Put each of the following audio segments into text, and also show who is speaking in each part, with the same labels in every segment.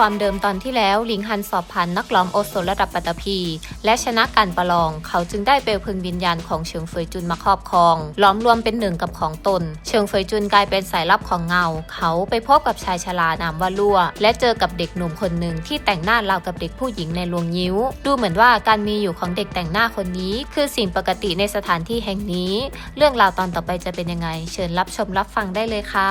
Speaker 1: ความเดิมตอนที่แล้วหลิงฮันสอบผ่านนักล้อมโอโซนระดับปัตตภีและชนะการประลอง เขาจึงได้เปลวพลิงวิญญาณของเฉิงเฟยจุนมาครอบครอง ล้อมรวมเป็นหนึ่งกับของตน เฉิงเฟยจุนกลายเป็นสายลับของเงา เขาไปพบกับชายชรานามว่าลั่ว และเจอกับเด็กหนุ่มคนหนึ่งที่แต่งหน้าราวกับเด็กผู้หญิงในลวงยิ้ว ดูเหมือนว่าการมีอยู่ของเด็กแต่งหน้าคนนี้ คือสิ่งปกติในสถานที่แห่งนี้ เรื่องราวตอนต่อไปจะเป็นยังไง เชิญรับชมรับฟังได้เลยค่ะ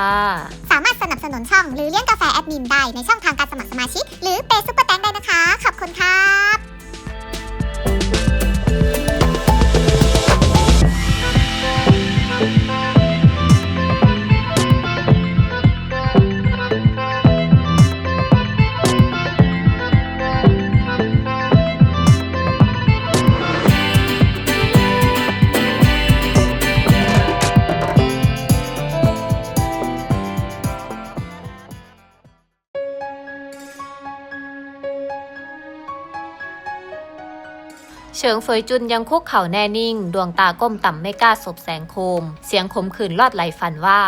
Speaker 2: สามารถสนับสนุนช่องหรือเลี้ยงกาแฟแอดมินได้ในช่องทางการสมัครสมาชิก หรือเปซุปเปอร์แตงได้นะคะ ขอบคุณครับ
Speaker 1: งเฟยจุนยังคุกเข่าแน่นิ่ง ดวงตาก้มต่ำไม่กล้าสบแสงโคม เสียงขมขื่นลอดไหลฝันว่า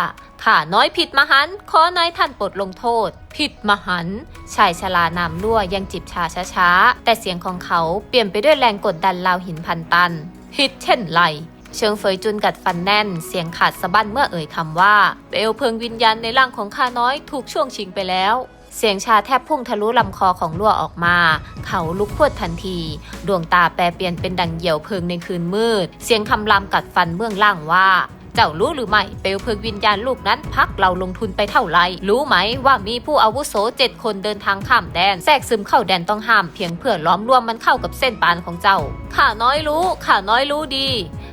Speaker 1: ข้าน้อยผิดมหันขอนายท่านปลดลงโทษ ผิดมหันชายชรานามรั่วยังจิบชาช้าๆ แต่เสียงของเขาเปลี่ยนไปด้วยแรงกดดันราวหินพันตัน ผิดเช่นไรเชิงเฟยจุนกัดฟันแน่น เสียงขาดสะบั้นเมื่อเอ่ยคำว่าเปลวเพลิงวิญญาณในร่างของข้าน้อยถูกช่วงชิงไปแล้ว เสียงชาแทบพุ่งทะลุลำคอของลั่วออกมา เขาลุกพวดทันที ดวงตาแปรเปลี่ยนเป็นดังเหี่ยวเพิงในคืนมืด เสียงคำรามกัดฟันเบื้องล่างว่า เจ้ารู้หรือไม่เปลวเพลิงวิญญาณลูกนั้นพักเราลงทุนไปเท่าไหร่รู้ไหมว่ามีผู้อาวุโสเจ็ดคนเดินทางข้ามแดนแทรกซึมเข้าแดนต้องห้ามเพียงเพื่อล้อมรวมมันเข้ากับเส้นปานของเจ้าข้าน้อยรู้ข้าน้อยรู้ดี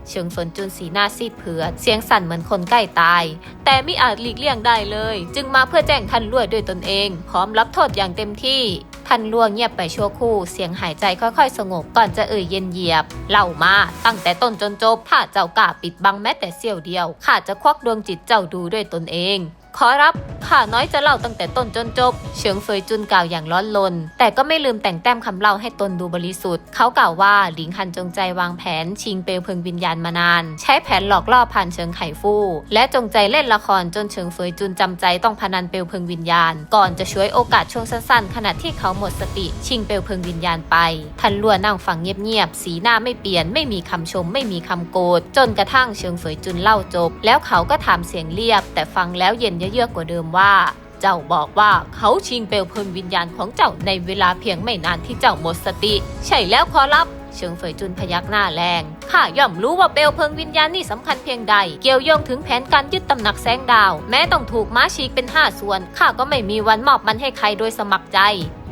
Speaker 1: เชิงฝนจุนสีหน้าซีดเผือดเสียงสั่นเหมือนคนใกล้ตาย แต่ไมิอาจหลีกเลี่ยงได้เลย จึงมาเพื่อแจ้งท่านลวดด้วยตนเอง พร้อมรับโทษอย่างเต็มที่ พันลวงเงียบไปชั่วครู่เสียงหายใจค่อยๆ สงบก่อนจะเอ่ยเย็นเยียบเล่ามาตั้งแต่ต้นจนจบถ้าเจ้ากล้าปิดบังแม้แต่เสี้ยวเดียวข้าจะควักดวงจิตเจ้าดูด้วยตนเอง ขอรับข้าน้อยจะเล่าตั้งแต่ต้นจนจบ เฉิงเฟยจุนกล่าวอย่างร้อนลนแต่ก็ไม่ลืมแต่งแต้มคำเล่าให้ตนดูบริสุทธิ์ เขากล่าวว่าหลิงฮันจงใจวางแผน ชิงเปลวเพลิงวิญญาณมานาน ใช้แผนหลอกล่อผ่านเฉิงไข่ฟู่ และจงใจเล่นละครจนเฉิงเฟยจุนจำใจต้องพนันเปลวเพลิงวิญญาณ ก่อนจะช่วยโอกาสช่วงสั้นๆ ขณะที่เขาหมดสติ ชิงเปลวเพลิงวิญญาณไป ทันลัวนั่งฟังเงียบๆสีหน้าไม่เปลี่ยนไม่มีคำชม ไม่มีคำโกรธจนกระทั่งเฉิงเฟยจุนเล่าจบ แล้วเขาก็ถามเสียงเรียบ แต่ฟังแล้วเย็นเยือกกว่าเดิมว่า เจ้าบอกว่าเขาชิงเปลวเพลิงวิญญาณของเจ้าในเวลาเพียงไม่นานที่เจ้าหมดสติ ใช่แล้วขอรับเชิงเฟยจุนพยักหน้าแรงข้าย่อมรู้ว่าเปลวเพลิงวิญญาณนี่สำคัญเพียงใด เกี่ยวโยงถึงแผนการยึดตำหนักแสงดาว แม้ต้องถูกม้าฉีกเป็นห้าส่วนข้าก็ไม่มีวันมอบมันให้ใครโดยสมัครใจ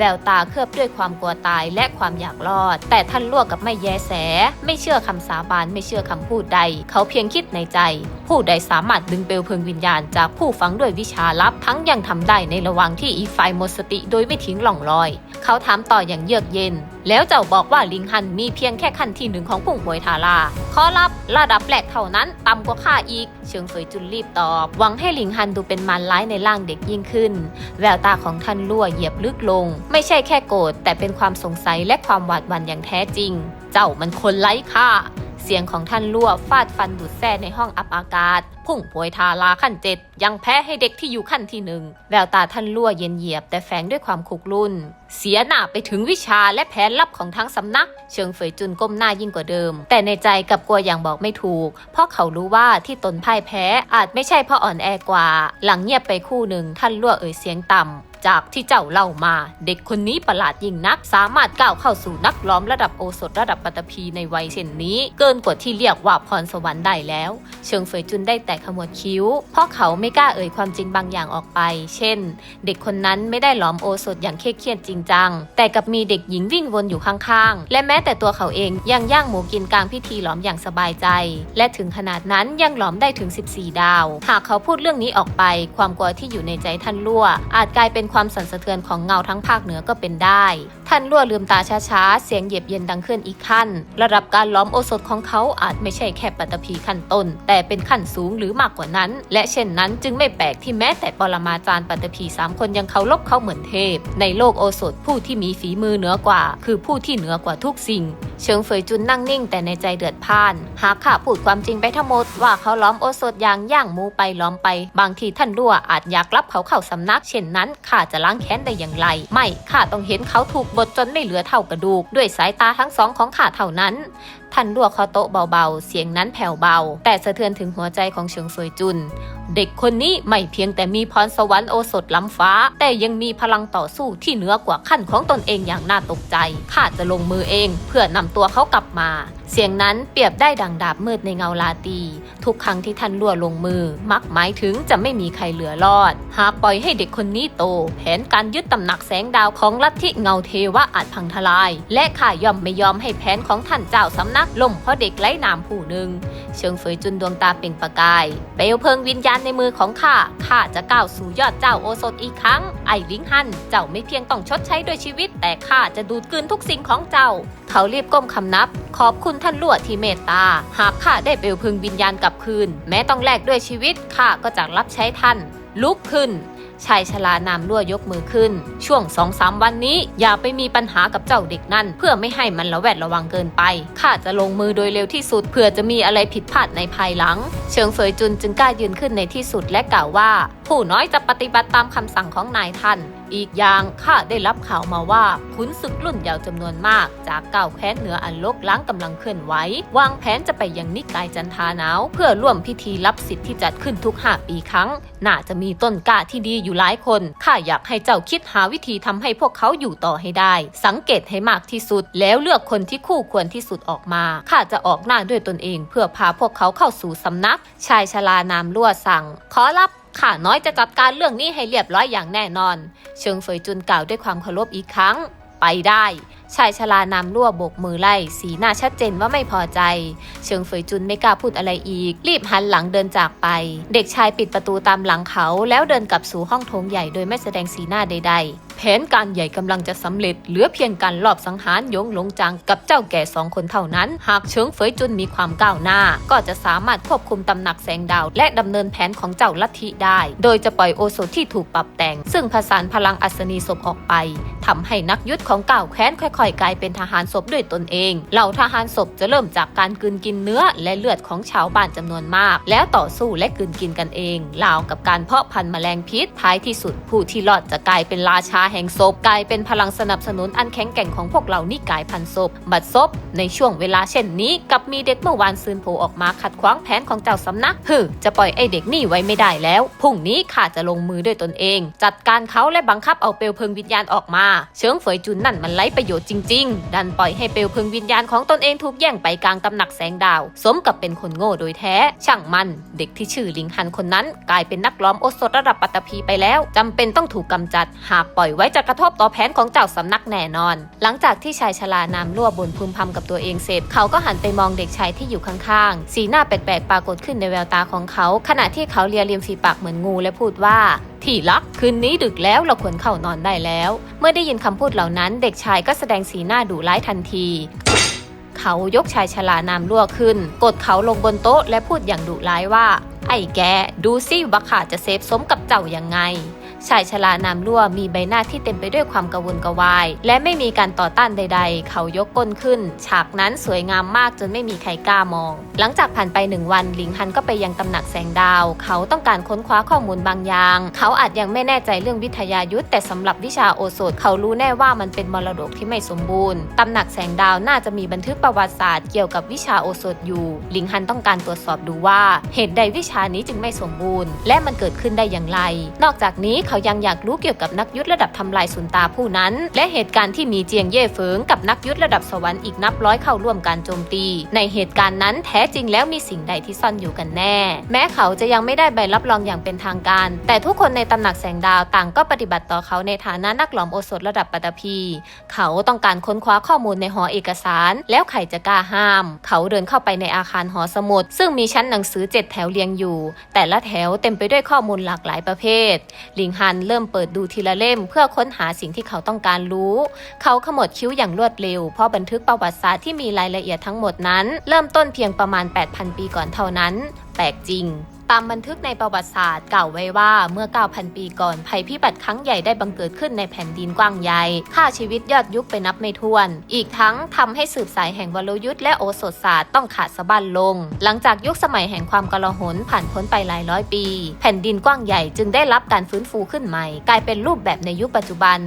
Speaker 1: แววตาเคลือบด้วยความกลัวตายและความอยากรอด แต่ท่านลวกกับไม่แยแส ไม่เชื่อคำสาบานไม่เชื่อคำพูดใด เขาเพียงคิดในใจ ผู้ใดสามารถดึงเปลวเพลิงวิญญาณจากผู้ฟังด้วยวิชาลับทั้งยังทำได้ในระหว่างที่อีกฝ่ายหมดสติโดยไม่ทิ้งหล่องรอย เขาถามต่ออย่างเยือกเย็น แล้วเจ้าบอกว่าลิงฮันมีเพียงแค่ขั้นที่หนึ่งของพุ่งหวยทาราขอรับระดับแรกเท่านั้นต่ำกว่าข้าอีก เชิงเฟยจุนรีบตอบ หวังให้ลิงฮันดูเป็นมารร้ายในร่างเด็กยิ่งขึ้น แววตาของท่านลั่วเหยียบลึกลงไม่ใช่แค่โกรธแต่เป็นความสงสัยและความหวาดหวั่นอย่างแท้จริง เจ้ามันคนไร้ค่า เสียงของท่านลั่วฟาดฟันดูดแซ่ในห้องอับอากาศ พุ่งพวยทาราขั้นเจ็ดยังแพ้ให้เด็กที่อยู่ขั้นที่หนึ่งแววตาท่านลั่วเย็นเหยียบแต่แฝงด้วยความคุกรุ่น เสียหน้าไปถึงวิชาและแผนลับของทั้งสำนัก เชิงเฟยจุนก้มหน้ายิ่งกว่าเดิม แต่ในใจกลับกลัวอย่างบอกไม่ถูก เพราะเขารู้ว่าที่ตนพ่ายแพ้อาจไม่ใช่เพราะอ่อนแอกว่า หลังเงียบไปคู่หนึ่งท่านลั่วเอ่ยเสียงต่ำ จากที่เจ้าเล่ามา เด็กคนนี้ประหลาดยิ่งนัก สามารถก้าวเข้าสู่นักล้อมระดับโอสถระดับปัตตภีในวัยเช่นนี้ เกินกว่าที่เรียกว่าพรสวรรค์ได้แล้ว เชิงเฟยจุนได้แต่ขมวดคิ้ว เพราะเขาไม่กล้าเอ่ยความจริงบางอย่างออกไป เช่น เด็กคนนั้นไม่ได้หลอมโอสถอย่างเคร่งเครียดจริงจัง แต่กับมีเด็กหญิงวิ่งวนอยู่ข้างๆ และแม้แต่ตัวเขาเองยังย่างหมูกินกลางพิธีหลอมอย่างสบายใจ และถึงขนาดนั้นยังหลอมได้ถึง 14 ดาว หากเขาพูดเรื่องนี้ออกไป ความกลัวที่อยู่ในใจท่านลั่ว อาจกลายเป็นความสั่นสะเทือนของเงาทั้งภาคเหนือก็เป็นได้ ท่านลั่วลืมตาช้าๆ เสียงเหยียบเย็นดังขึ้นอีกขั้น ระดับการล้อมโอสถของเขาอาจไม่ใช่แค่ปัตตภีขั้นต้น แต่เป็นขั้นสูงหรือมากกว่านั้น และเช่นนั้นจึงไม่แปลกที่แม้แต่ปรมาจารย์ปัตตภีสามคนยังเคารพเขาเหมือนเทพ ในโลกโอสถผู้ที่มีฝีมือเหนือกว่า คือผู้ที่เหนือกว่าทุกสิ่ง เชิงเฟยจุนนั่งนิ่งแต่ในใจเดือดพ่าน หากข้าพูดความจริงไปทั้งหมดว่าเขาล้อมโอสถอย่างย่างมูไปล้อมไป บางทีท่านรั่วอาจอยากรับเขาเข้าสำนัก เช่นนั้นข้าจะล้างแค้นได้อย่างไร ไม่ข้าต้องเห็นเขาถูกบดจนไม่เหลือเท่ากระดูก ด้วยสายตาทั้งสองของข้าเท่านั้น ท่านรัวเคอโต๊ะเบาๆ เสียงนั้นแผ่วเบา แต่สะเทือนถึงหัวใจของเฉิงเฟยจุน เด็กคนนี้ไม่เพียงแต่มีพรสวรรค์โอสถล้ำฟ้า แต่ยังมีพลังต่อสู้ที่เหนือกว่าขั้นของตนเองอย่างน่าตกใจ ข้าจะลงมือเอง เพื่อนำตัวเขากลับมา เสียงนั้นเปรียบได้ดังดาบมืดในเงาลาตี ทุกครั้งที่ท่านลั่วลงมือ มักหมายถึงจะไม่มีใครเหลือรอด หากปล่อยให้เด็กคนนี้โต แผนการยึดตำหนักแสงดาวของลัทธิเงาเทวะอาจพังทลาย และข้ายอมไม่ยอมให้แผนของท่านเจ้าสำนักล่มเพราะเด็กไร้นามผู้หนึ่ง เชิงเฟยจุนดวงตาเปล่งประกาย เปลวเพลิงวิญญาณในมือของข้า ข้าจะก้าวสู่ยอดเจ้าโอสถอีกครั้ง ไอ้ลิงฮัน เจ้าไม่เพียงต้องชดใช้ด้วยชีวิต แต่ข้าจะดูดกลืนทุกสิ่งของเจ้า เขารีบก้มคำนับ ขอบคุณท่านลวดที่เมตตา หากข้าได้เปลวเพลิงวิญญาณกลับคืน แม้ต้องแลกด้วยชีวิต ข้าก็จะรับใช้ท่าน ลุกขึ้น ชายชรานามรั่วยกมือขึ้น ช่วงสองสามวันนี้ อย่าไปมีปัญหากับเจ้าเด็กนั่น เพื่อไม่ให้มันระแวดระวังเกินไป ข้าจะลงมือโดยเร็วที่สุดเผื่อจะมีอะไรผิดพลาดในภายหลัง เชิงเฟยจุนจึงกล้ายืนขึ้นในที่สุดและกล่าวว่า ผู้น้อยจะปฏิบัติตามคำสั่งของนายท่าน อีกอย่างข้าได้รับข่าวมาว่าขุนศึกรุ่นยาวจำนวนมาก จากเก้าแคว้นเหนืออันลกล้างกำลังเคลื่อนไหววางแผนจะไปยังนิกายจันทาหนาว เพื่อร่วมพิธีรับสิทธิ์ที่จัดขึ้นทุกห้าปีครั้ง น่าจะมีต้นกล้าที่ดีอยู่หลายคนข้าอยากให้เจ้าคิดหาวิธีทำให้พวกเขาอยู่ต่อให้ได้ สังเกตให้มากที่สุด แล้วเลือกคนที่คู่ควรที่สุดออกมาข้าจะออกหน้าด้วยตนเอง เพื่อพาพวกเขาเข้าสู่สำนัก ชายชรานามลั่วสั่ง ขอรับ ข้าน้อยจะจัดการเรื่องนี้ให้เรียบร้อยอย่างแน่นอน เชิงเฟยจุนกล่าวด้วยความเคารพอีกครั้ง ไปได้ ชายชรานำรั่วโบกมือไล่ สีหน้าชัดเจนว่าไม่พอใจ เชิงเฟยจุนไม่กล้าพูดอะไรอีก รีบหันหลังเดินจากไป เด็กชายปิดประตูตามหลังเขา แล้วเดินกลับสู่ห้องโถงใหญ่โดยไม่แสดงสีหน้าใด ๆ แผนการใหญ่กำลังจะสำเร็จ เหลือเพียงการลอบสังหารยงหลงจางกับเจ้าแก่สองคนเท่านั้น หากเชิงเฟยจุนมีความก้าวหน้า ก็จะสามารถควบคุมตำหนักแสงดาว และดำเนินแผนของเจ้าลัทธิได้ โดยจะปล่อยโอโซที่ถูกปรับแต่ง ซึ่งผสานพลังอัศนีศพออกไปทำให้นักยุทธของเก้าแค้นค่อยๆ กลายเป็นทหารศพด้วยตนเอง เหล่าทหารศพจะเริ่มจากการกืนกินเนื้อและเลือดของชาวบ้านจำนวนมาก แล้วต่อสู้และกืนกินกันเองราวกับการเพาะพันธุ์แมลงพิษท้ายที่สุดผู้ที่รอดจะกลายเป็นราชาแห่งศพกลายเป็นพลังสนับสนุนอันแข็งแกร่งของพวกเรานิกายพันศพบัดซบในช่วงเวลาเช่นนี้กับมีเด็กเมื่อวานซืนโผล่ออกมาขัดขวางแผนของเจ้าสำนักฮึจะปล่อยไอเด็กนี่ไว้ไม่ได้แล้วพรุ่งนี้ข้าจะลงมือด้วยตนเอง จัดการเขาและบังคับเอาเปลวเพลิงวิญญาณออกมา เชิงเฟยจุนนั่นมันไร้ประโยชน์จริง ๆ ดันปล่อยให้เปลวเพลิงวิญญาณของตนเองถูกแย่งไปกลางตำหนักแสงดาว สมกับเป็นคนโง่โดยแท้ ช่างมัน เด็กที่ชื่อลิงฮันคนนั้น กลายเป็นนักล้อมโอสถระดับปัตตภีไปแล้วจำเป็นต้องถูกกำจัด หากปล่อยไว้จะกระทบต่อแผนของเจ้าสำนักแน่นอน หลังจากที่ชายชรานามรั่วบนพึมพำกับตัวเองเสร็จ เขาก็หันไปมองเด็กชายที่อยู่ข้างๆ สีหน้าแปลกๆปรากฏขึ้นในแววตาของเขา ขณะที่เขาเลียริมฝีปากเหมือนงูและพูดว่าที่รักคืนนี้ดึกแล้วเราควรเข้านอนได้แล้ว เมื่อได้ยินคำพูดเหล่านั้นเด็กชายก็แสดงสีหน้าดุร้ายทันที เขายกชายชรานามรั่วขึ้น กดเขาลงบนโต๊ะและพูดอย่างดุร้ายว่า ไอ้แก ดูสิว่าข้าจะเซฟสมกับเจ้ายังไง ชายชรานามรั่วมีใบหน้าที่เต็มไปด้วยความกระวนกระวาย และไม่มีการต่อต้านใด ๆ เขายกก้นขึ้น ฉากนั้นสวยงามมากจนไม่มีใครกล้ามอง หลังจากผ่านไปหนึ่งวันหลิงฮันก็ไปยังตำหนักแสงดาว เขาต้องการค้นคว้าข้อมูลบางอย่าง เขาอาจยังไม่แน่ใจเรื่องวิทยายุทธแต่สำหรับวิชาโอสถเขารู้แน่ว่ามันเป็นมรดกที่ไม่สมบูรณ์ตำหนักแสงดาวน่าจะมีบันทึกประวัติศาสตร์เกี่ยวกับวิชาโอสถอยู่ หลิงฮันต้องการตรวจสอบดูว่า เหตุใดวิชานี้จึงไม่สมบูรณ์ และมันเกิดขึ้นได้อย่างไร นอกจากนี้เขายังอยากรู้เกี่ยวกับนักยุทธระดับทำลายสุนตาผู้นั้น และเหตุการณ์ที่มีเจียงเย่เฟิงกับนักยุทธระดับสวรรค์อีกนับร้อยเข้าร่วมการโจมตี ในเหตุการณ์นั้นแท้จริงแล้วมีสิ่งใดที่ซ่อนอยู่กันแน่ แม้เขาจะยังไม่ได้ใบรับรองอย่างเป็นทางการ แต่ทุกคนในตำหนักแสงดาวต่างก็ปฏิบัติต่อเขาในฐานะนักหลอมโอสถระดับปัตภีเขาต้องการค้นคว้าข้อมูลในหอเอกสาร แล้วใครจะกล้าห้าม เขาเดินเข้าไปในอาคารหอสมุด ซึ่งมีชั้นหนังสือเจ็ดแถวเรียงอยู่ แต่ละแถวเต็มไปด้วยข้อมูลหลากหลายประเภทลิงฮันเริ่มเปิดดูทีละเล่ม เพื่อค้นหาสิ่งที่เขาต้องการรู้ เขาขมวดคิ้วอย่างรวดเร็ว เพราะบันทึกประวัติศาสตร์ที่มีรายละเอียดทั้งหมดนั้น เริ่มต้นเพียงประมาณ 8,000 ปีก่อนเท่านั้น แปลกจริง ตามบันทึกในประวัติศาสตร์กล่าวไว้ว่าเมื่อ 9,000 ปีก่อนภัยพิบัติครั้งใหญ่ได้บังเกิดขึ้นในแผ่นดินกว้างใหญ่ฆ่าชีวิตยอดยุคไปนับไม่ถ้วน อีกทั้งทำให้สืบสายแห่งวรยุทธ์และโอสถศาสตร์ต้องขาดสะบั้นลง หลังจากยุคสมัยแห่งความกลาหนผ่านพ้นไปหลายร้อยปี แผ่นดินกว้างใหญ่จึงได้รับการฟื้นฟูขึ้นใหม่ กลายเป็นรูปแบบในยุคปัจจุบัน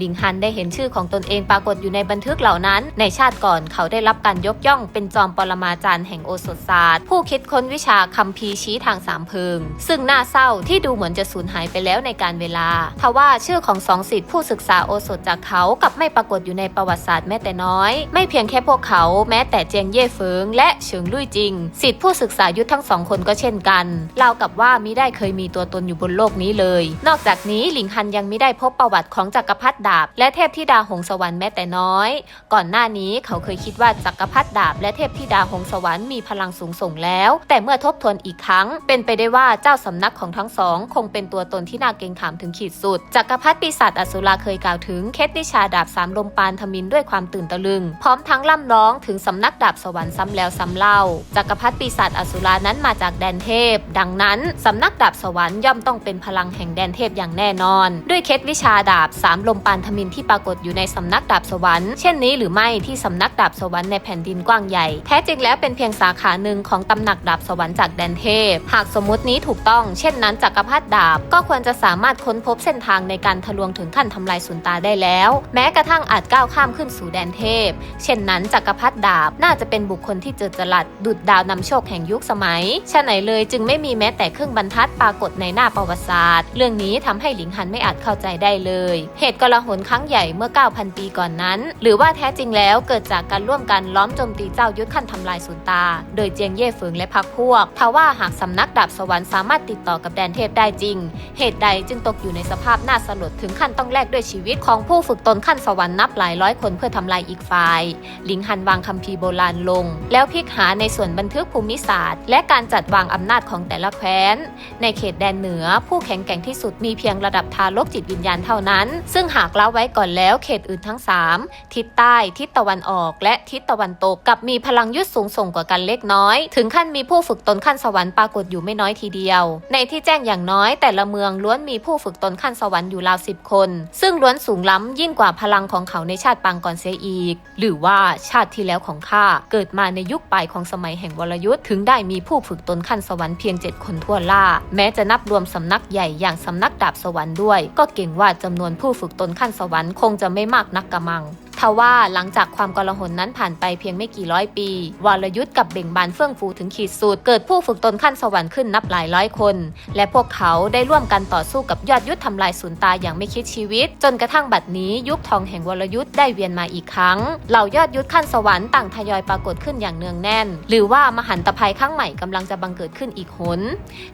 Speaker 1: ลิงฮันได้เห็นชื่อของตนเองปรากฏอยู่ในบันทึกเหล่านั้น ในชาติก่อนเขาได้รับการยกย่อง เป็นจอมปรมาจารย์แห่งโอสถศาสตร์ ผู้คิดค้นวิชาคัมภีร์ชี้ทางสามเพิง ซึ่งน่าเศร้าที่ดูเหมือนจะสูญหายไปแล้วในการเวลาทว่าชื่อของสองสิทธิผู้ศึกษาโอสถจากเขากับไม่ปรากฏอยู่ในประวัติศาสตร์แม้แต่น้อย ไม่เพียงแค่พวกเขาแม้แต่เจียงเย่เฟิง และเฉิงลุยจริง สิทธิผู้ศึกษายุทธทั้งสองคนก็เช่นกันเล่ากับว่ามิได้เคยมีตัวตนอยู่บนโลกนี้เลย นอกจากนี้หลิงฮันยังไม่ได้พบประวัติของจักรพรรดิดาบ และเทพธิดาหงสวรรค์แม้แต่น้อย ก่อนหน้านี้เขาเคยคิดว่าจักรพรรดิดาบ และเทพธิดาหงสวรรค์มีพลังสูงส่งแล้ว แต่เมื่อทบทวนอีกครั้ง เป็นไปได้ว่าเจ้าสำนักของทั้งสอง คงเป็นตัวตนที่น่าเกรงขามถึงขีดสุดจักรพรรดิปีศาจอสุราเคยกล่าวถึงเคสนิชาดาบสามลมปานทมินด้วยความตื่นตะลึง พร้อมทั้งล่ำร้องถึงสำนักดาบสวรรค์ซ้ำแล้วซ้ำเล่าจักรพรรดิปีศาจอสุรานั้นมาจากแดนเทพ ดังนั้นสำนักดาบสวรรค์ย่อมต้องเป็นพลังแห่งแดนเทพอย่างแน่นอน ด้วยเคสวิชาดาบสามลมปานทมินที่ปรากฏอยู่ในสำนักดาบสวรรค์เช่นนี้หรือไม่ที่สำนักดาบสวรรค์ในแผ่นดินกว้างใหญ่แท้จริงแล้วเป็นเพียงสาขาหนึ่งของตำหนักดาบสวรรค์จากแดนเทพหากสมมตินี้ถูกต้อง เช่นนั้นจักรพรรดิดาบ ก็ควรจะสามารถค้นพบเส้นทางในการทะลวงถึงขั้นทำลายสุนตาได้แล้ว แม้กระทั่งอาจก้าวข้ามขึ้นสู่แดนเทพ เช่นนั้นจักรพรรดิดาบน่าจะเป็นบุคคลที่เจอจรัสดุดดาวนำโชคแห่งยุคสมัยฉะไหนเลยจึงไม่มีแม้แต่เครื่องบรรทัดปรากฏในหน้าประวัติศาสตร์ เรื่องนี้ทำให้หลิงฮันไม่อาจเข้าใจได้เลย เหตุกลาหนครั้งใหญ่เมื่อ 9,000 ปีก่อนนั้น หรือว่าแท้จริงแล้วเกิดจากการร่วมกันล้อมโจมตีเจ้ายุทธขั้นทำลายสุนตา โดยเจียงเย่เฟิงและพรรคพวกทว่าหากสำนักดาบสวรรค์สามารถติดต่อกับแดนเทพได้จริง เหตุใดจึงตกอยู่ในสภาพน่าสลดถึงขั้นต้องแลกด้วยชีวิตของผู้ฝึกตนขั้นสวรรค์นับหลายร้อยคนเพื่อทำลายอีกฝ่าย ลิงฮันวางคัมภีร์โบราณลง แล้วพลิกหาในส่วนบันทึกภูมิศาสตร์ และการจัดวางอำนาจของแต่ละแคว้น ในเขตแดนเหนือ ผู้แข็งแกร่งที่สุดมีเพียงระดับทารกจิตวิญญาณเท่านั้น ซึ่งหากเล่าไว้ก่อนแล้วเขตอื่นทั้ง 3 ทิศใต้ ทิศตะวันออก และทิศตะวันตกกับมีพลังยุทธสูงส่งกว่ากันเล็กน้อย ถึงขั้นมีผู้ฝึกตนขั้นสวรรค์ปรากฏอยู่ไม่น้อยทีเดียว ในที่แจ้งอย่างน้อยแต่ละเมืองล้วนมีผู้ฝึกตนขั้นสวรรค์อยู่ราวสิบคน ซึ่งล้วนสูงล้ำยิ่งกว่าพลังของเขาในชาติปางก่อนเสียอีก หรือว่าชาติที่แล้วของข้าเกิดมาในยุคปลายของสมัยแห่งวรยุทธ์ถึงได้มีผู้ฝึกตนขั้นสวรรค์เพียงเจ็ดคนทั่วล่า แม้จะนับรวมสำนักใหญ่อย่างสำนักดาบสวรรค์ด้วย ก็เก่งว่าจำนวนผู้ฝึกตนขั้นสวรรค์คงจะไม่มากนักกระมัง ทว่าหลังจากความกลาหนนั้นผ่านไปเพียงไม่กี่ร้อยปี วรยุทธ์กับเบ่งบานเฟื่องฟูถึงขีดสุด เกิดผู้ฝึกตนขั้นสวรรค์ขึ้นนับหลายร้อยคน และพวกเขาได้ร่วมกันต่อสู้กับยอดยุทธ์ทำลายศูนย์ตาอย่างไม่คิดชีวิต จนกระทั่งบัดนี้ยุคทองแห่งวรยุทธ์ได้เวียนมาอีกครั้ง เหล่ายอดยุทธ์ขั้นสวรรค์ต่างทยอยปรากฏขึ้นอย่างเนืองแน่น หรือว่ามหันตภัยครั้งใหม่กำลังจะบังเกิดขึ้นอีกหน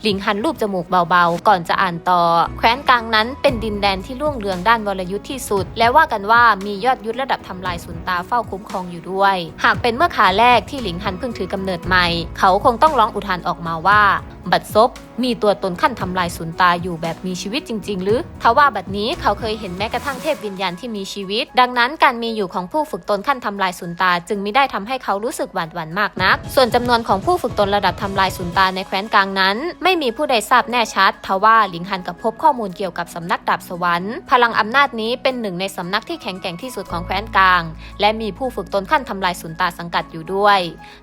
Speaker 1: หลิงหันรูปจมูกเบาๆ ก่อนจะอ่านต่อ แคว้นกลางนั้นเป็นดินแดนที่รุ่งเรืองด้านวรยุทธ์ที่สุด และว่ากันว่ามียอดยุทธระดับทำลายสุนตาเฝ้าคุ้มครองอยู่ด้วย หากเป็นเมื่อขาแรกที่หลิงหันเพิ่งถือกำเนิดใหม่ เขาคงต้องร้องอุทานออกมาว่า บัดซบ มีตัวตนขั้นทำลายสุนตาอยู่แบบมีชีวิตจริง ๆ หรือทว่าบัดนี้เขาเคยเห็นแม้กระทั่งเทพวิญญาณที่มีชีวิต ดังนั้นการมีอยู่ของผู้ฝึกตนขั้นทำลายสุนตา จึงไม่ได้ทำให้เขารู้สึกหวาดหวั่นมากนัก ส่วนจำนวนของผู้ฝึกตนระดับทำลายสุนตาในแคว้นกลางนั้น ไม่มีผู้ใดทราบแน่ชัดทว่าหลิงฮันกับพบข้อมูลเกี่ยวกับสำนักดาบสวรรค์ พลังอำนาจนี้เป็นหนึ่งในสำนักที่แข็งแกร่งที่สุดของแคว้นกลาง และมีผู้ฝึกตนขั้นทำลายสุนตาสังกัดอยู่ด้วย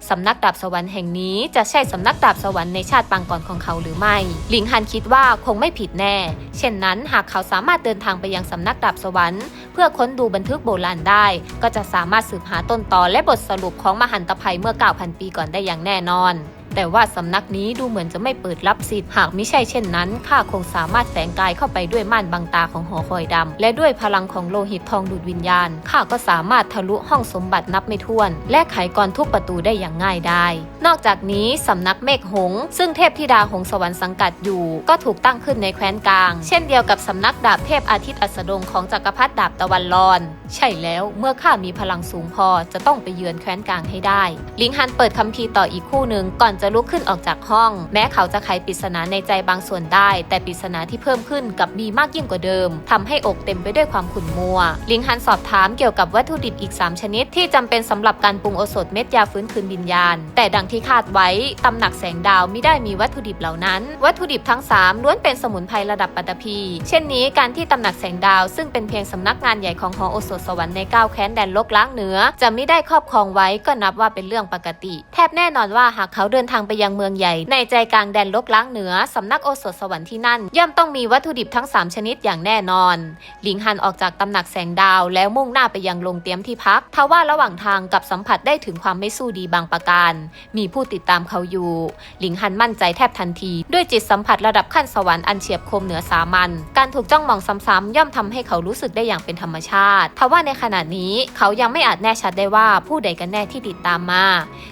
Speaker 1: สำนักดาบสวรรค์แห่งนี้จะใช่สำนักดาบสวรรค์ในชาติปางก่อนของเขาหรือไม่หลิงฮันคิดว่าคงไม่ผิดแน่ เช่นนั้นหากเขาสามารถเดินทางไปยังสำนักดาบสวรรค์ เพื่อค้นดูบันทึกโบราณได้ ก็จะสามารถสืบหาต้นตอและบทสรุปของมหันตภัยเมื่อ 9,000 ปีก่อนได้อย่างแน่นอน แต่ว่าสำนักนี้ดูเหมือนจะไม่เปิดรับสิทธิ์ หากไม่ใช่เช่นนั้นข้าคงสามารถแฝงกายเข้าไปด้วยม่านบังตาของหอคอยดำและด้วยพลังของโลหิตทองดูดวิญญาณข้าก็สามารถทะลุห้องสมบัตินับไม่ถ้วน และไขกรทุกประตูได้อย่างง่ายได้ นอกจากนี้สำนักเมฆหงส์ซึ่งเทพธิดาหงสวรรค์สังกัดอยู่ ก็ถูกตั้งขึ้นในแคว้นกลาง เช่นเดียวกับสำนักดาบเทพอาทิตย์อัสดงของจักรพรรดิดาบตะวันรอน ใช่แล้วเมื่อข้ามีพลังสูงพอจะต้องไปเยือนแคว้นกลางให้ได้ ลิงฮันเปิดคัมภีร์ต่ออีกคู่หนึ่งก่อนจะจะลุกขึ้นออกจากห้อง แม้เขาจะไขปริศนาในใจบางส่วนได้ แต่ปริศนาที่เพิ่มขึ้นกับมีมากยิ่งกว่าเดิมทำให้อกเต็มไปด้วยความขุ่นมัว ลิงฮันสอบถามเกี่ยวกับวัตถุดิบอีก 3 ชนิด ที่จำเป็นสำหรับการปรุงโอสถเม็ดยาฟื้นคืนวิญญาณ แต่ดังที่คาดไว้ตำหนักแสงดาวไม่ได้มีวัตถุดิบเหล่านั้น วัตถุดิบทั้ง3ล้วนเป็นสมุนไพรระดับปัตตภีเช่นนี้การที่ตำหนักแสงดาว ซึ่งเป็นเพียงสำนักงานใหญ่ของหอโอสถสวรรค์ในเก้าแค้นแดนโลกล้างเหนือ จะไม่ได้ครอบครองไว้ก็นับว่าเป็นเรื่องปกติ แทบแน่นอนว่าหากเขาเดินทางางไปยังเมืองใหญ่ ในใจกลางแดนลกล้างเหนือ สำนักโอสถสวรรค์ที่นั่น ย่อมต้องมีวัตถุดิบทั้ง 3 ชนิดอย่างแน่นอน หลิงฮันออกจากตำหนักแสงดาวแล้วมุ่งหน้าไปยังโรงเตรียมที่พักทว่าระหว่างทางกับสัมผัสได้ถึงความไม่สู้ดีบางประการ มีผู้ติดตามเขาอยู่ หลิงฮันมั่นใจแทบทันที ด้วยจิตสัมผัสระดับขั้นสวรรค์อันเฉียบคมเหนือสามัญการถูกจ้องมองซ้ำๆย่อมทำให้เขารู้สึกได้อย่างเป็นธรรมชาติทว่าในขณะนี้เขายังไม่อาจแน่ชัดได้ว่าผู้ใดกันแน่ที่ติดตามมา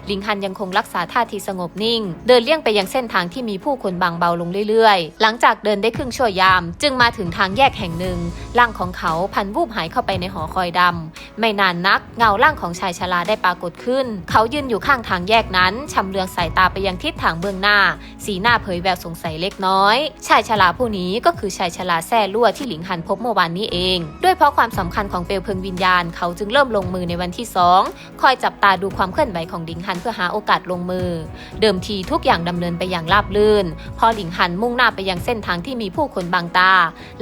Speaker 1: หลิงฮันยังคงรักษาท่าทีสงบนิ่ง เดินเลี่ยงไปยังเส้นทางที่มีผู้คนบางเบาลงเรื่อยๆ หลังจากเดินได้ครึ่งชั่วยาม จึงมาถึงทางแยกแห่งหนึ่งร่างของเขาพันวูบหายเข้าไปในหอคอยดำไม่นานนักเงาร่างของชายชราได้ปรากฏขึ้น เขายืนอยู่ข้างทางแยกนั้นชำเลืองสายตาไปยังทิศทางเบื้องหน้า สีหน้าเผยแววสงสัยเล็กน้อย ชายชราผู้นี้ก็คือชายชราแซ่ลั่วที่หลิงฮันพบเมื่อวานนี้เอง ด้วยเพราะความสำคัญของเปลวเพลิงวิญญาณ เขาจึงเริ่มลงมือในวันที่สองคอยจับตาดูความเคลื่อนไหวของหลิงฮันเพื่อหาโอกาสลงมือเดิมทีทุกอย่างดำเนินไปอย่างราบรื่น พอหลิงฮันมุ่งหน้าไปยังเส้นทางที่มีผู้คนบางตา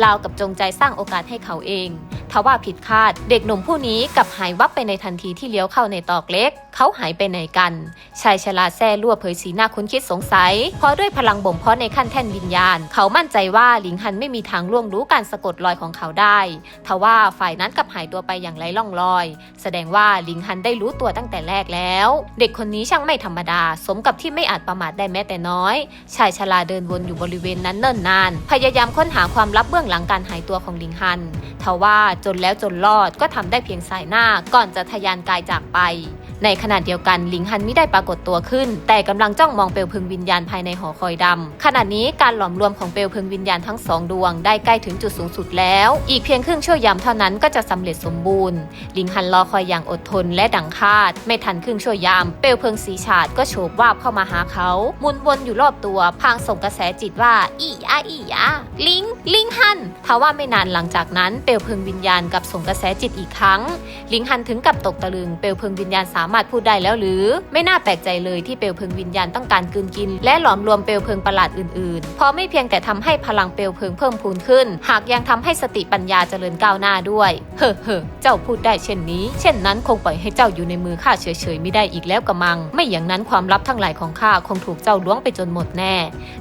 Speaker 1: ราวกับจงใจสร้างโอกาสให้เขาเองทว่าผิดคาด เด็กหนุ่มผู้นี้กลับหายวับไปในทันทีที่เลี้ยวเข้าในตอกเล็ก เขาหายไปไหนกันชายชราแซ่ลั่วเผยสีหน้าคุ้นคิดสงสัย เพราะด้วยพลังบ่มเพาะในขั้นแท่นวิญญาณ เขามั่นใจว่าหลิงฮันไม่มีทางล่วงรู้การสะกดรอยของเขาได้ทว่าฝ่ายนั้นกลับหายตัวไปอย่างไร้ร่องรอย แสดงว่าหลิงฮันได้รู้ตัวตั้งแต่แรกแล้ว เด็กคนนี้ช่างไม่ธรรมดา สมกับที่ไม่อาจประมาทได้แม้แต่น้อย ชายชราเดินวนอยู่บริเวณนั้นเนิ่นนาน พยายามค้นหาความลับเบื้องหลังการหายตัวของลิงฮันทว่าจนแล้วจนรอดก็ทำได้เพียงสายหน้าก่อนจะทะยานกายจากไป ในขณะเดียวกันหลิงฮันไม่ได้ปรากฏตัวขึ้น แต่กำลังจ้องมองเปลวเพลิงวิญญาณภายในหอคอยดำขณะนี้การหลอมรวมของเปลวเพลิงวิญญาณทั้งสองดวงได้ใกล้ถึงจุดสูงสุดแล้ว อีกเพียงครึ่งชั่วยามเท่านั้นก็จะสำเร็จสมบูรณ์หลิงฮันรอคอยอย่างอดทนและดังคาด ไม่ทันครึ่งชั่วยาม เปลวเพลิงสีฉาดก็โฉบวาบเข้ามาหาเขาหมุนวนอยู่รอบตัวพางส่งกระแสจิตว่าอียาอียาลิงลิงฮันทว่าไม่นานหลังจากนั้นเปลวเพลิงวิญญาณกับส่งกระแสจิตอีกครั้งลิงฮันถึงกับตกตะลึงเปลวเพลิงวิญญาณสามารถพูดได้แล้วหรือ ไม่น่าแปลกใจเลยที่เปลวเพลิงวิญญาณต้องการกืนกิน และหลอมรวมเปลวเพลิงประหลาดอื่นๆ เพราะไม่เพียงแต่ทำให้พลังเปลวเพลิงเพิ่มพูนขึ้น หากยังทำให้สติปัญญาเจริญก้าวหน้าด้วย เฮ้อเฮ้อเจ้าพูดได้เช่นนี้ เช่นนั้นคงปล่อยให้เจ้าอยู่ในมือข้าเฉยๆไม่ได้อีกแล้วกระมัง ไม่อย่างนั้นความลับทั้งหลายของข้าคงถูกเจ้าล้วงไปจนหมดแน่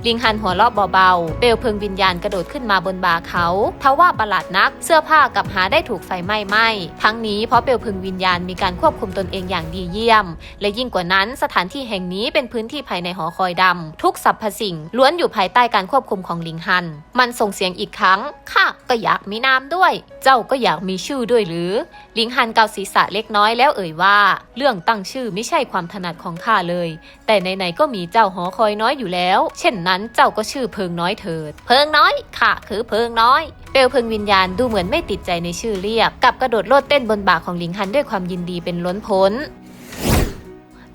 Speaker 1: ลิงฮันหัวเราะเบาๆ เปลวเพลิงวิญญาณกระโดดขึ้นมาบนบ่าเขา ทว่าประหลาดนัก เสื้อผ้ากับหาได้ถูกไฟไหม้ไหม้ทั้งนี้เพราะเปลวเพลิงวิญญาณมีการควบคุมตนเองอย่างดีเยี่ยม และยิ่งกว่านั้นสถานที่แห่งนี้เป็นพื้นที่ภายในหอคอยดำ ทุกสรรพสิ่งล้วนอยู่ภายใต้การควบคุมของลิงฮัน มันส่งเสียงอีกครั้งข้าก็อยากมีนามด้วย เจ้าก็อยากมีชื่อด้วยหรือ ลิงฮันเกาศีรษะเล็กน้อยแล้วเอ่ยว่า เรื่องตั้งชื่อไม่ใช่ความถนัดของข้าเลย แต่ไหนๆก็มีเจ้าหอคอยน้อยอยู่แล้ว เช่นนั้นเจ้าก็ชื่อเพิงน้อยเถิด เพิงน้อยข้าคือเพิงน้อยเปลวเพลิงวิญญาณดูเหมือนไม่ติดใจในชื่อเรียกกลับกระโดดโลดเต้นบนบ่าของลิงฮันด้วยความยินดีเป็นล้นพ้น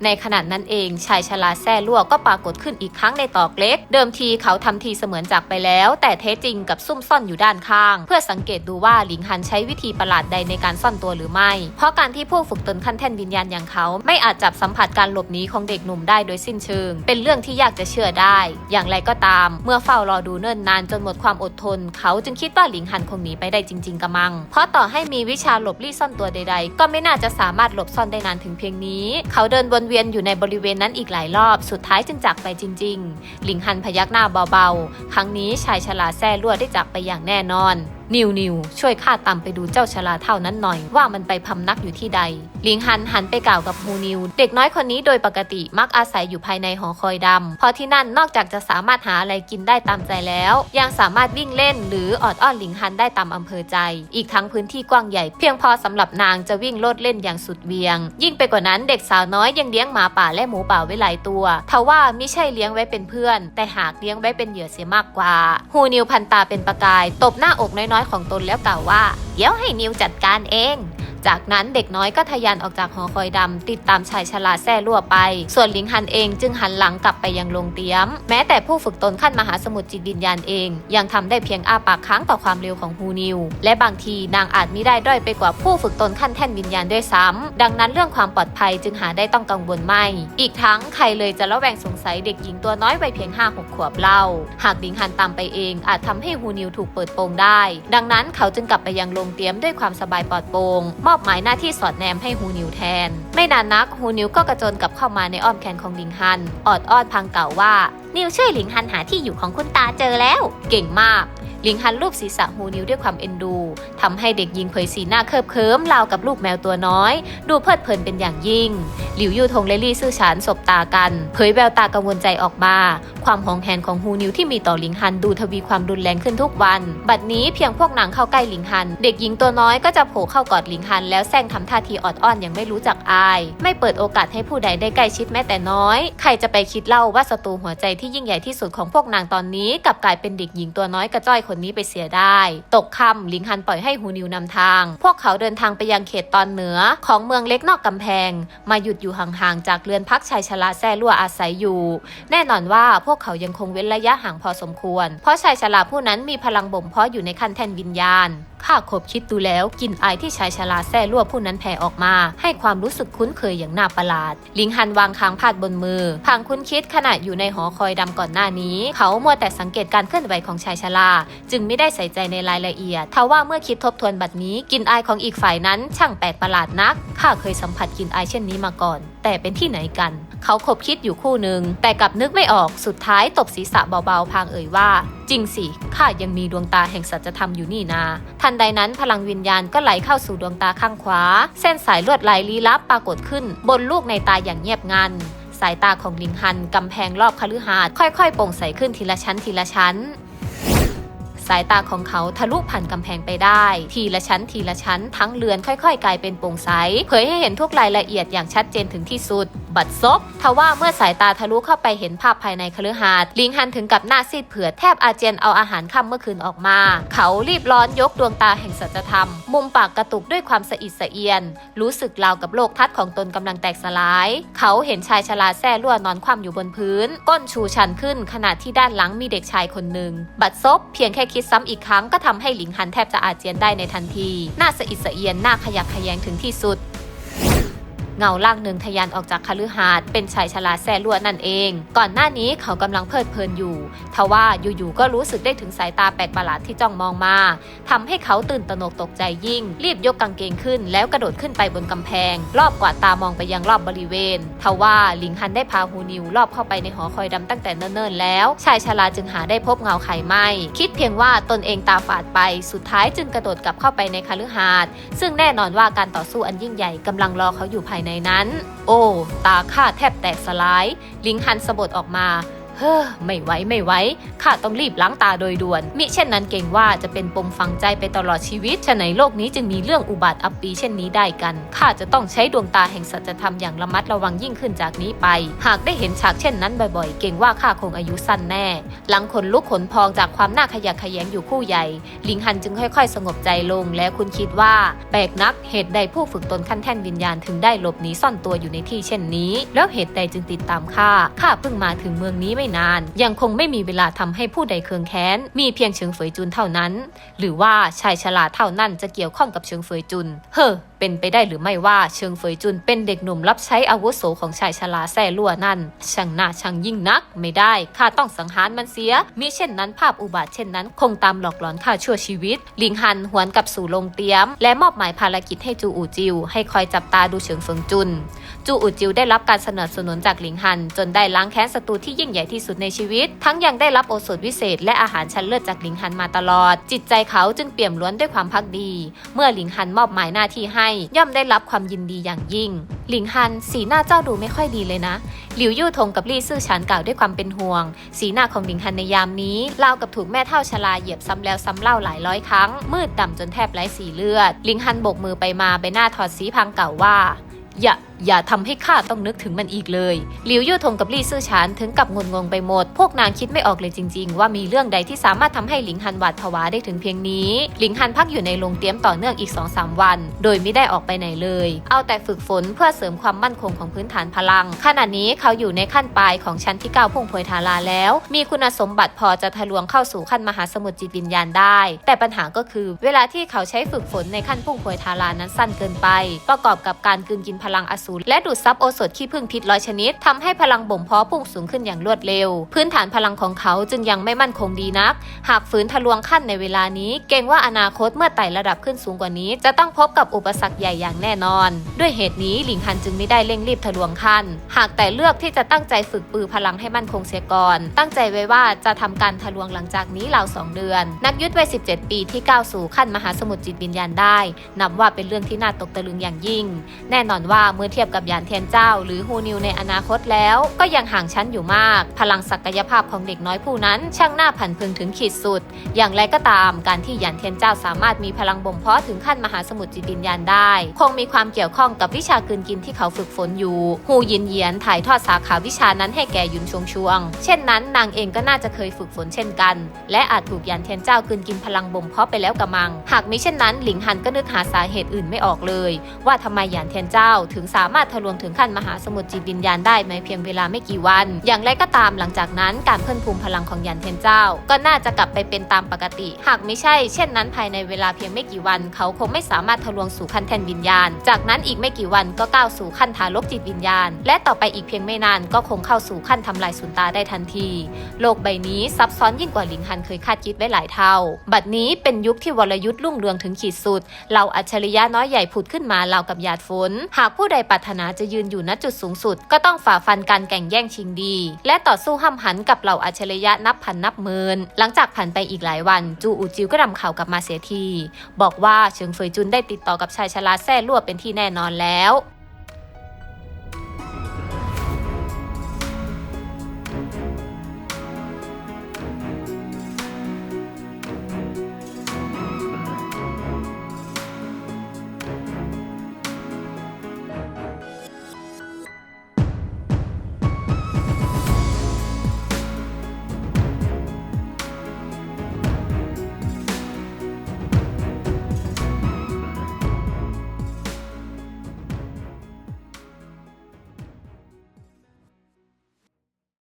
Speaker 1: ในขณะนั้นเองชายชราแซ่ลั่วก็ปรากฏขึ้นอีกครั้งในตอกเล็ก เดิมทีเขาทำทีเสมือนจากไปแล้ว แต่แท้จริงกับซุ่มซ่อนอยู่ด้านข้าง เพื่อสังเกตดูว่าหลิงฮันใช้วิธีประหลาดใดในการซ่อนตัวหรือไม่ เพราะการที่ผู้ฝึกตนขั้นแท่นวิญญาณอย่างเขา ไม่อาจจับสัมผัสการหลบหนีของเด็กหนุ่มได้โดยสิ้นเชิง เป็นเรื่องที่ยากจะเชื่อได้ อย่างไรก็ตาม เมื่อเฝ้ารอดูเนิ่นนานจนหมดความอดทน เขาจึงคิดว่าหลิงฮันคงหนีไปได้จริง ๆกระมัง เพราะต่อให้มีวิชาหลบลี้ซ่อนตัวใด ๆ ก็ไม่น่าจะสามารถหลบซ่อนได้นานถึงเพียงนี้ เขาเดินวนเวียนอยู่ในบริเวณนั้นอีกหลายรอบ สุดท้ายจึงจากไปจริง ๆ หลิงฮันพยักหน้าเบาๆ ครั้งนี้ชายชลาแซ่ลวดได้จากไปอย่างแน่นอน นิวนิวช่วยข้าตามไปดูเจ้าชราเท่านั้นหน่อย ว่ามันไปพำนักอยู่ที่ใด หลิงฮันหันไปกล่าวกับฮูนิว เด็กน้อยคนนี้โดยปกติมักอาศัยอยู่ภายในหอคอยดำเพราะที่นั่นนอกจากจะสามารถหาอะไรกินได้ตามใจแล้ว ยังสามารถวิ่งเล่นหรือออดอ้อนหลิงฮันได้ตามอำเภอใจ อีกทั้งพื้นที่กว้างใหญ่เพียงพอสำหรับนางจะวิ่งโลดเล่นอย่างสุดเวียง ยิ่งไปกว่านั้นเด็กสาวน้อยยังเลี้ยงหมาป่าและหมูป่าไว้หลายตัวทว่าไม่ใช่เลี้ยงไว้เป็นเพื่อน แต่หากเลี้ยงไว้เป็นเหยื่อเสียมากกว่าฮูนิวพันตาเป็นประกาย ตบหน้าอกน้อยๆของตนแล้วกล่าวว่า เดี๋ยวให้นิวจัดการเอง จากนั้นเด็กน้อยก็ทะยานออกจากหอคอยดำติดตามชายชราแซ่ลั่วไป ส่วนหลิงฮันเองจึงหันหลังกลับไปยังโรงเตรียม แม้แต่ผู้ฝึกตนขั้นมหาสมุทรจิตวิญญาณเอง ยังทำได้เพียงอ้าปากค้างต่อความเร็วของฮูนิว และบางทีนางอาจมิได้ด้อยไปกว่าผู้ฝึกตนขั้นแท่นวิญญาณด้วยซ้ำดังนั้นเรื่องความปลอดภัยจึงหาได้ต้องกังวลไม่ อีกทั้งใครเลยจะระแวงสงสัยเด็กหญิงตัวน้อยวัยเพียง5-6ขวบเล่า หากหลิงฮันตามไปเอง อาจทำให้ฮูนิวถูกเปิดโปงได้ ดังนั้นเขาจึงกลับไปยังโรงเตรียมด้วยความสบายปลอดโปร่งมอบหมายหน้าที่สอดแนมให้ฮูนิวแทน ไม่นานนักฮูนิวก็กระโจนกลับเข้ามาในอ้อมแขนของหลิงฮันออดอ้อนพังเก่าว่านิวช่วยหลิงฮันหาที่อยู่ของคุณตาเจอแล้ว เก่งมาก ลิงฮันรูปศีรษะฮูนิวด้วยความเอ็นดูทำให้เด็กหญิงเผยสีหน้าเคิบเคิมราวกับลูกแมวตัวน้อย ดูเพลิดเพลินเป็นอย่างยิ่ง หลิวยูทงและลี่ซื่อฉานสบตากัน เผยแววตากังวลใจออกมา ความหองแหนของฮูนิวที่มีต่อหลิงฮันดูทวีความรุนแรงขึ้นทุกวัน บัดนี้เพียงพวกนางเข้าใกล้หลิงฮัน เด็กหญิงตัวน้อยก็จะโผล่เข้ากอดหลิงฮัน แล้วแซงทำท่าทีออดอ้อนอย่างไม่รู้จักอาย ไม่เปิดโอกาสให้ผู้ใดได้ใกล้ชิดแม้แต่น้อย ใครจะไปคิดเล่าว่าศัตรูหัวใจที่ยิ่งใหญ่ที่สุดของพวกนางตอนนี้กลับกลายเป็นเด็กหญิงตัวน้อยกระจ้อยคนนี้ไปเสียได้ ตกค่ำหลิงฮันปล่อยให้ฮูนิวนำทาง พวกเขาเดินทางไปยังเขตตอนเหนือของเมืองเล็กนอกกำแพง มาหยุดอยู่ห่างๆจากเรือนพักชายชราแซ่ลั่วอาศัยอยู่ แน่นอนว่าพวกเขายังคงเว้นระยะห่างพอสมควร เพราะชายชราผู้นั้นมีพลังบ่มเพาะอยู่ในขั้นแทนวิญญาณข้าคบคิดดูแล้วกลินอายที่ชายชราแซ่ลั่วผู้นั้นแผ่ออกมา ให้ความรู้สึกคุ้นเคยอย่างน่าประหลาด ลิงฮันวางค้างพาดบนมือพางคุ้นคิดขณะอยู่ในหอคอยดำก่อนหน้านี้ เขามัวแต่สังเกตการเคลื่อนไหวของชายชราจึงไม่ได้ใส่ใจในรายละเอียดทว่าเมื่อคิดทบทวนบัดนี้กลินอายของอีกฝ่ายนั้น ช่างแปลกประหลาดนักข้าเคยสัมผัสกลินอายเช่นนี้มาก่อน แต่เป็นที่ไหนกัน เขาคบคิดอยู่คู่หนึ่งแต่กลับนึกไม่ออกสุดท้ายตบศีรษะเบาๆพางเอ่ยว่า จริงสิข้ายังมีดวงตาแห่งสัจธรรมอยู่นี่นา ทันใดนั้นพลังวิญญาณก็ไหลเข้าสู่ดวงตาข้างขวา เส้นสายลวดลายลี้ลับปรากฏขึ้น บนลูกในตาอย่างเงียบงันสายตาของลิงฮันกำแพงรอบคฤหาสน์ค่อยๆโปร่งใสขึ้นทีละชั้นทีละชั้น สายตาของเขาทะลุผ่านกำแพงไปได้ ทีละชั้นทีละชั้นทั้งเรือนค่อยๆ กลายเป็นโปร่งใสเผยให้เห็นทุกรายละเอียดอย่างชัดเจนถึงที่สุด บัดซบทว่าเมื่อสายตาทะลุเข้าไปเห็นภาพภายในคฤหาสน์ลิงฮันถึงกับหน้าซีดเผือดแทบอาเจียนเอาอาหารค่ำเมื่อคืนออกมา เขารีบร้อนยกดวงตาแห่งสัจธรรม มุมปากกระตุกด้วยความสะอิดสะเอียน รู้สึกราวกับโลกทัศน์ของตนกำลังแตกสลาย เขาเห็นชายชราแซ่ลั่วนอนคว่ำอยู่บนพื้น ก้นชูชันขึ้นขณะที่ด้านหลังมีเด็กชายคนหนึ่งบัดซบเพียงแค่คิดคิดซ้ำอีกครั้งก็ทำให้หลิงหันแทบจะอาเจียนได้ในทันที หน้าสะอิดสะเอียนหน้าขยักขยงถึงที่สุด เงาล่างหนึ่งทะยานออกจากคฤหาสน์เป็นชายชราแซ่ลวดนั่นเอง ก่อนหน้านี้เขากำลังเพลิดเพลินอยู่ทว่าอยู่ๆก็รู้สึกได้ถึงสายตาแปลกประหลาดที่จ้องมองมาทำให้เขาตื่นตระหนกตกใจยิ่ง รีบยกกางเกงขึ้น แล้วกระโดดขึ้นไปบนกำแพง รอบกวาดตามองไปยังรอบบริเวณทว่าหลิงฮันได้พาฮูนิวรอบเข้าไปในหอคอยดำตั้งแต่เนิ่นๆแล้ว ชายชราจึงหาได้พบเงาไข่ไหม้คิดเพียงว่าตนเองตาฝาดไป สุดท้ายจึงกระโดดกลับเข้าไปในคฤหาสน์ซึ่งแน่นอนว่าการต่อสู้อันยิ่งใหญ่กำลังรอเขาอยู่ภายในในนั้น โอ้ ตาข้าแทบแตกสลาย ลิงหันสะบดออกมา เฮ้อไม่ไหวไม่ไหวข้าต้องรีบล้างตาโดยด่วน มิเช่นนั้นเก่งว่าจะเป็นปมฝังใจไปตลอดชีวิตฉะไหนโลกนี้จึงมีเรื่องอุบัติอับปีเช่นนี้ได้กันข้าจะต้องใช้ดวงตาแห่งสัจธรรมอย่างระมัดระวังยิ่งขึ้นจากนี้ไป หากได้เห็นฉากเช่นนั้นบ่อยๆ เก่งว่าข้าคงอายุสั้นแน่ หลังขนลุกขนพองจากความน่าขยะแขยงอยู่คู่ใหญ่ ลิงฮันจึงค่อย ๆ สงบใจลงและคุณคิดว่า แปลกนักเหตุใดผู้ฝึกตนขั้นแท่นวิญญาณถึงได้หลบหนีซ่อนตัวอยู่ในที่เช่นนี้ แล้วเหตุใดจึงติดตามข้าข้าเพิ่งมาถึงเมืองนี้ไม่นาน ยังคงไม่มีเวลาทำให้ผู้ใดเคืองแค้น มีเพียงเฉิงเฟยจุนเท่านั้น หรือว่าชายฉลาดเท่านั้นจะเกี่ยวข้องกับเฉิงเฟยจุน เฮ้อเป็นไปได้หรือไม่ว่าเชิงเฟยจุนเป็นเด็กหนุ่มรับใช้อาวุโสของชายชราแซ่ลั่วนั่น ช่างหน้าช่างยิ่งนัก ไม่ได้ข้าต้องสังหารมันเสีย มิเช่นนั้นภาพอุบัติเช่นนั้น คงตามหลอกหลอนข้าชั่วชีวิต ลิงฮันหวนกลับสู่โรงเตรียม และมอบหมายภารกิจให้จูอูจิว ให้คอยจับตาดูเฉิงเฟิงจุน จูอูจิวได้รับการสนับสนุนจากหลิงฮัน จนได้ล้างแค้นศัตรูที่ยิ่งใหญ่ที่สุดในชีวิต ทั้งยังได้รับโอสถวิเศษ และอาหารชั้นเลิศจากหลิงฮันมาตลอด จิตใจเขาจึงเปี่ยมล้วนด้วยความพักดี เมื่อหลิงฮันมอบหมายหน้าที่ให้ ย่อมได้รับความยินดีอย่างยิ่ง หลิงฮัน สีหน้าเจ้าดูไม่ค่อยดีเลยนะ หลิวยู่ทงกับลี่ซื่อฉานกล่าวด้วยความเป็นห่วง สีหน้าของหลิงฮันในยามนี้ราวกับถูกแม่เท่าชราเหยียบซ้ำแล้วซ้ำเล่าหลายร้อยครั้ง มืดดำจนแทบไร้สีเลือด หลิงฮันโบกมือไปมาใบหน้าถอดสีพังเก่าว่าอย่าอย่าทำให้ข้าต้องนึกถึงมันอีกเลยหลิวยู่ทงกับลี่ซื่อฉานถึงกับงุนงงไปหมด พวกนางคิดไม่ออกเลยจริง ๆ ว่ามีเรื่องใดที่สามารถทำให้หลิงฮันหวาดผวาได้ถึงเพียงนี้ หลิงฮันพักอยู่ในโรงเตรียมต่อเนื่องอีก2-3วัน โดยไม่ได้ออกไปไหนเลย เอาแต่ฝึกฝนเพื่อเสริมความมั่นคงของพื้นฐานพลัง ขณะนี้เขาอยู่ในขั้นปลายของชั้นที่9พุ่งพวยทาราแล้ว มีคุณสมบัติพอจะทะลวงเข้าสู่ขั้นมหาสมุทรจิตวิญญาณได้ แต่ปัญหาก็คือ เวลาที่เขาใช้ฝึกฝนในขั้นพุ่งพวยทารานั้นสั้นเกินไป ประกอบกับการกลืนกินพลังอสรและดูดซับโอสถขี้ผึ้งพิษร้อยชนิดทำให้พลังบ่มเพาะพุ่งสูงขึ้นอย่างรวดเร็ว พื้นฐานพลังของเขาจึงยังไม่มั่นคงดีนัก หากฝืนทะลวงขั้นในเวลานี้ เกรงว่าอนาคตเมื่อไต่ระดับขึ้นสูงกว่านี้ จะต้องพบกับอุปสรรคใหญ่อย่างแน่นอน ด้วยเหตุนี้หลิงฮันจึงไม่ได้เร่งรีบทะลวงขั้น หากแต่เลือกที่จะตั้งใจฝึกปือพลังให้มั่นคงเสียก่อน ตั้งใจไว้ว่าจะทำการทะลวงหลังจากนี้ราวสองเดือน นักยุทธวัย17 ปีที่ก้าวสู่ขั้นมหาสมุทรจิตวิญญาณได้ นับว่าเป็นเรื่องที่น่าตกตะลึงอย่างยิ่ง แน่นอนว่าเมื่อทียบกับหยานเทียนเจ้า หรือฮูนิวในอนาคตแล้ว ก็ยังห่างชั้นอยู่มาก พลังศักยภาพของเด็กน้อยผู้นั้น ช่างน่าผันพึงถึงขีดสุด อย่างไรก็ตาม การที่หยานเทียนเจ้าสามารถมีพลังบ่มเพาะถึงขั้นมหาสมุทรจิตวิญญาณได้ คงมีความเกี่ยวข้องกับวิชากืนกินที่เขาฝึกฝนอยู่ฮูยินเยียนถ่ายทอดสาขาวิชานั้นให้แก่ยุนชงชวง เช่นนั้น นางเองก็น่าจะเคยฝึกฝนเช่นกัน และอาจถูกหยานเทียนเจ้ากืนกินพลังบ่มเพาะไปแล้วกระมัง หากมิเช่นนั้นหลิงฮันก็นึกหาสาเหตุอื่นไม่ออกเลย ว่าทำไมหยานเทียนเจ้าถึงสาามารถทะลวงถึงขั้นมหาสมุทรจิตวิญญาณได้ในเพียงเวลาไม่กี่วัน อย่างไรก็ตามหลังจากนั้นการเพิ่มพูนพลังของยานเทียนเจ้า ก็น่าจะกลับไปเป็นตามปกติ หากไม่ใช่ เช่นนั้นภายในเวลาเพียงไม่กี่วัน เขาคงไม่สามารถทะลวงสู่ขั้นแทนวิญญาณ จากนั้นอีกไม่กี่วันก็ก้าวสู่ขั้นทารกจิตวิญญาณ และต่อไปอีกเพียงไม่นานก็คงเข้าสู่ขั้นทำลายสุนตาได้ทันที โลกใบนี้ซับซ้อนยิ่งกว่าหลิงฮันเคยคาดคิดไว้หลายเท่า บัดนี้เป็นยุคที่วรยุทธ์รุ่งเรืองถึงขีดสุดเหล่าอัจฉริยะน้อยใหญ่ผุดขึ้นมาเหล่ากับหยาดฝน หากผู้ใดปรารถนาจะยืนอยู่ณจุดสูงสุด ก็ต้องฝ่าฟันการแข่งแย่งชิงดี และต่อสู้ห้ำหันกับเหล่าอัจฉริยะนับพันนับหมื่นหลังจากผ่านไปอีกหลายวัน จูอูจิวก็นำข่าวกลับมาเสียที บอกว่าเฉิงเฟยจุนได้ติดต่อกับชายชราแซ่ลั่วเป็นที่แน่นอนแล้ว